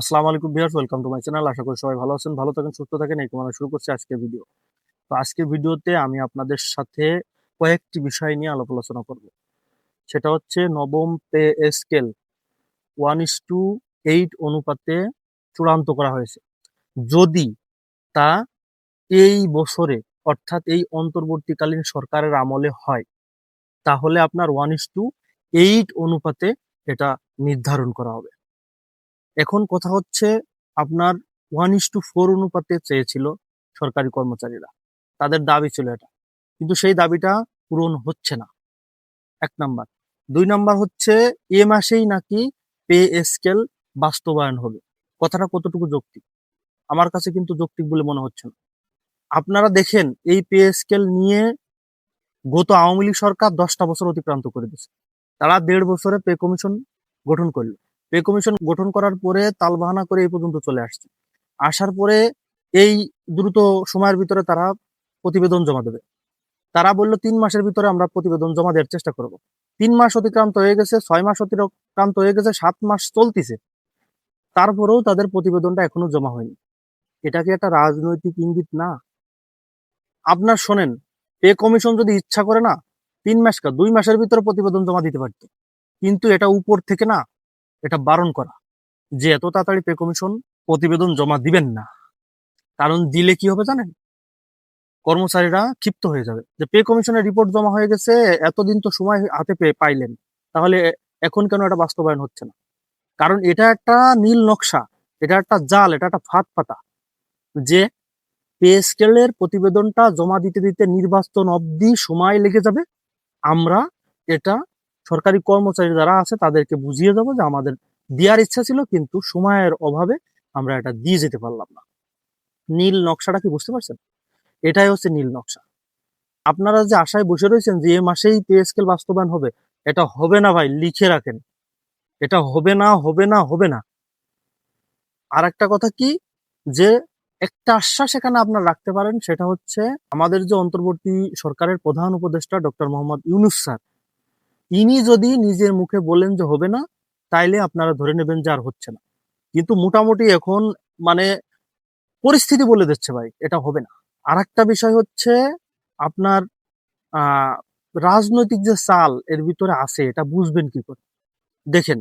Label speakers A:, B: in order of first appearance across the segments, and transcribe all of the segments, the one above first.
A: আসসালামু আলাইকুম viewers, welcome to my channel. আশা করি সবাই ভালো আছেন, ভালো থাকেন, সুস্থ থাকেন। এই কামনা শুরু করছি আজকের ভিডিও। তো আজকের ভিডিওতে আমি আপনাদের সাথে কয়েকটি বিষয় নিয়ে আলাপ আলোচনা করব। সেটা হচ্ছে নবম pay scale one is to eight অনুপাতে চূড়ান্ত করা হয়েছে। যদি তা এই বছরে, অর্থাৎ এই অন্তর্বর্তীকালীন সরকারের আমলে হয়, তাহলে আপনার ওয়ান ইস টু এইট অনুপাতে এটা নির্ধারণ করা হবে। এখন কথা হচ্ছে আপনার ওয়ান ইস টু ফোর অনুপাতে চেয়েছিল সরকারি কর্মচারীরা। তাদের দাবি ছিল এটা। কিন্তু সেই দাবিটা পূরণ হচ্ছে না। এক নাম্বার। দুই নাম্বার হচ্ছে এ মাসেই নাকি পে স্কেল বাস্তবায়ন হবে। কথাটা কতটুকু যৌক্তিক? আমার কাছে কিন্তু যৌক্তিক বলে মনে হচ্ছে না। আপনারা দেখেন, এই পে স্কেল নিয়ে গত আওয়ামী লীগ সরকার দশটা বছর অতিক্রান্ত করে দিয়েছে। তারা দেড় বছরে পে কমিশন গঠন করল। পে কমিশন গঠন করার পরে তালবাহানা করে এই পর্যন্ত চলে আসছে। আসার পরে এই দ্রুত সময়ের ভিতরে তারা প্রতিবেদন জমা দেবে। তারা বলল, তিন মাসের ভিতরে আমরা প্রতিবেদন জমা দেওয়ার চেষ্টা করব। তিন মাস অতিক্রান্ত হয়ে গেছে, ছয় মাস অতিক্রান্ত হয়ে গেছে, সাত মাস চলতিছে। তারপরেও তাদের প্রতিবেদনটা এখনও জমা হয়নি। এটা কি একটা রাজনৈতিক ইঙ্গিত? না। আপনার শোনেন পে কমিশন যদি ইচ্ছা করে না, তিন মাস কা, দুই মাসের ভিতরে প্রতিবেদন জমা দিতে পারত। কিন্তু এটা উপর থেকে না এটা বারণ করা যে এত তাড়াতাড়ি পে কমিশন প্রতিবেদন জমা দিবেন না। কারণ দিলে কি হবে জানেন? কর্মচারীরা ক্ষিপ্ত হয়ে যাবে। যে পে কমিশনের রিপোর্ট জমা হয়ে গেছে, এতদিন তো সময় হাতে পেয়ে পাইলেন। তাহলে এখন কেন এটা বাস্তবায়ন হচ্ছে না? কারণ এটা একটা নীল নকশা, এটা একটা জাল, এটা একটা ফাঁদ পাতা যে পে স্কেলের প্রতিবেদনটা জমা দিতে দিতে নির্বাচন অবধি সময় লেগে যাবে। আমরা এটা সরকারি কর্মচারী যারা আছে, তাদেরকে বুঝিয়ে দেবো যে আমাদের দেওয়ার ইচ্ছা ছিল, কিন্তু সময়ের অভাবে আমরা এটা দিয়ে যেতে পারলাম না। নীল নকশাটা কি বুঝতে পারছেন? এটাই হচ্ছে নীল নকশা। আপনারা যে আশায় বসে রয়েছেন যে এ মাসেই পে স্কেল বাস্তবায়ন হবে, এটা হবে না ভাই, লিখে রাখেন। এটা হবে না হবে না হবে না। আর একটা কথা কি? যে একটা আশ্বাস এখানে আপনার রাখতে পারেন, সেটা হচ্ছে আমাদের যে অন্তর্বর্তী সরকারের প্রধান উপদেষ্টা ডক্টর মোহাম্মদ ইউনুস স্যার ইনি যদি নিজের মুখে বলেন যে হবে না, তাইলে আপনারা ধরে নেবেন যে আর হচ্ছে না। কিন্তু মোটামুটি এখন মানে পরিস্থিতি বলে দিচ্ছে ভাই, এটা হবে না। আর একটা বিষয় হচ্ছে আপনার রাজনৈতিক যে চাল এর ভিতরে আছে, এটা বুঝবেন কি করে? দেখেন,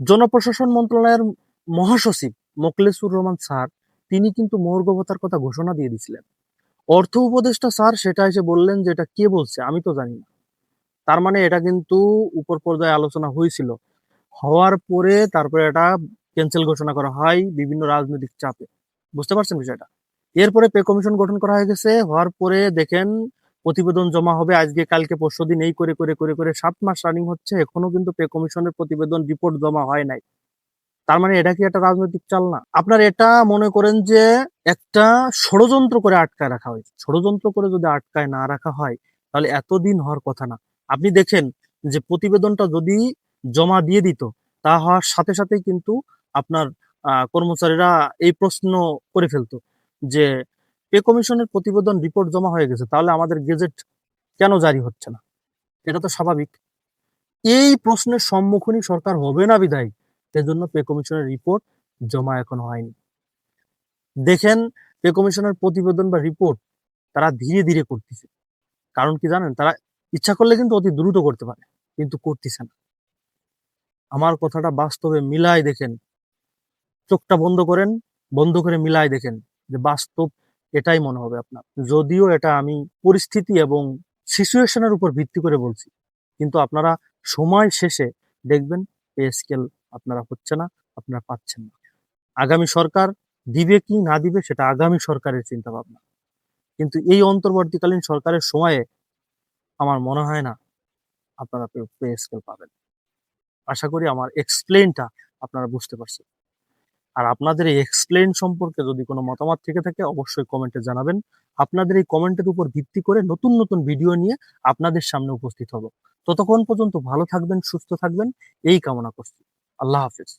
A: জনপ্রশাসন মন্ত্রণালয়ের মহাসচিব মোকলেসুর রহমান স্যার, তিনি কিন্তু মর্গবতার কথা ঘোষণা দিয়ে দিছিলেন। অর্থ উপদেষ্টা স্যার সেটা এসে বললেন যে এটা কে বলছে, আমি তো জানি না। তার মানে এটা কিন্তু উপর পর্যায়ে আলোচনা হয়েছিল। হওয়ার পরে তারপরে এটা ক্যান্সেল ঘোষণা করা হয় বিভিন্ন রাজনৈতিক চাপে। বুঝতে পারছেন বিষয়টা? এরপরে পে কমিশন গঠন করা হয়ে গেছে। হওয়ার পরে দেখেন প্রতিবেদন জমা হবে আজকে, কালকে, পরশু দিন। এই করে করে করে করে সাত মাস রানিং হচ্ছে। এখনও কিন্তু পে কমিশনের প্রতিবেদন রিপোর্ট জমা হয় নাই। তার মানে এটা কি একটা রাজনৈতিক চাল না আপনার এটা মনে করেন যে একটা ষড়যন্ত্র করে আটকায় রাখা হয়েছে ষড়যন্ত্র করে যদি আটকায় না রাখা হয়, তাহলে এতদিন হওয়ার কথা না। আপনি দেখেন যে প্রতিবেদনটা যদি জমা দিয়ে দিত, তা হওয়ার সাথে সাথেই কিন্তু আপনার কর্মচারীরা এই প্রশ্ন করে ফেলতো যে, পে কমিশনের প্রতিবেদন রিপোর্ট জমা হয়ে গেছে, তাহলে আমাদের গেজেট কেন জারি হচ্ছে না? এটা তো স্বাভাবিক। এই প্রশ্নের সম্মুখীনই সরকার হবে না বিধায় সেজন্য পে কমিশনের রিপোর্ট জমা এখনও হয়নি। দেখেন, পে কমিশনের প্রতিবেদন বা রিপোর্ট তারা ধীরে ধীরে করতেছে। কারণ কি জানেন? তারা ইচ্ছা করলে কিন্তু অতি দ্রুত করতে পারে, কিন্তু করতেছে না। আমার কথাটা বাস্তবে মিলাই দেখেন, চোখটা বন্ধ করেন, বন্ধ করে মিলাই দেখেন যে বাস্তব এটাই মনে হবে আপনার। যদিও এটা আমি পরিস্থিতি এবং সিচুয়েশনের উপর ভিত্তি করে বলছি, কিন্তু আপনারা সময় শেষে দেখবেন পে স্কেল আপনারা হচ্ছে না, আপনারা পাচ্ছেন না। আগামী সরকার দিবে কি না দিবে সেটা আগামী সরকারের চিন্তা ভাবনা কিন্তু এই অন্তর্বর্তীকালীন সরকারের সময়ে আমার মনে হয় না আপনারা পে স্কেল পাবেন। আশা করি আমার এক্সপ্লেনটা আপনারা বুঝতে পারছেন। আর আপনাদের এই এক্সপ্লেন সম্পর্কে যদি কোনো মতামত থেকে থাকে, অবশ্যই কমেন্টে জানাবেন। আপনাদের এই কমেন্টের উপর ভিত্তি করে নতুন নতুন ভিডিও নিয়ে আপনাদের সামনে উপস্থিত হব। ততক্ষণ পর্যন্ত ভালো থাকবেন, সুস্থ থাকবেন, এই কামনা করছি। আল্লাহ হাফিজ।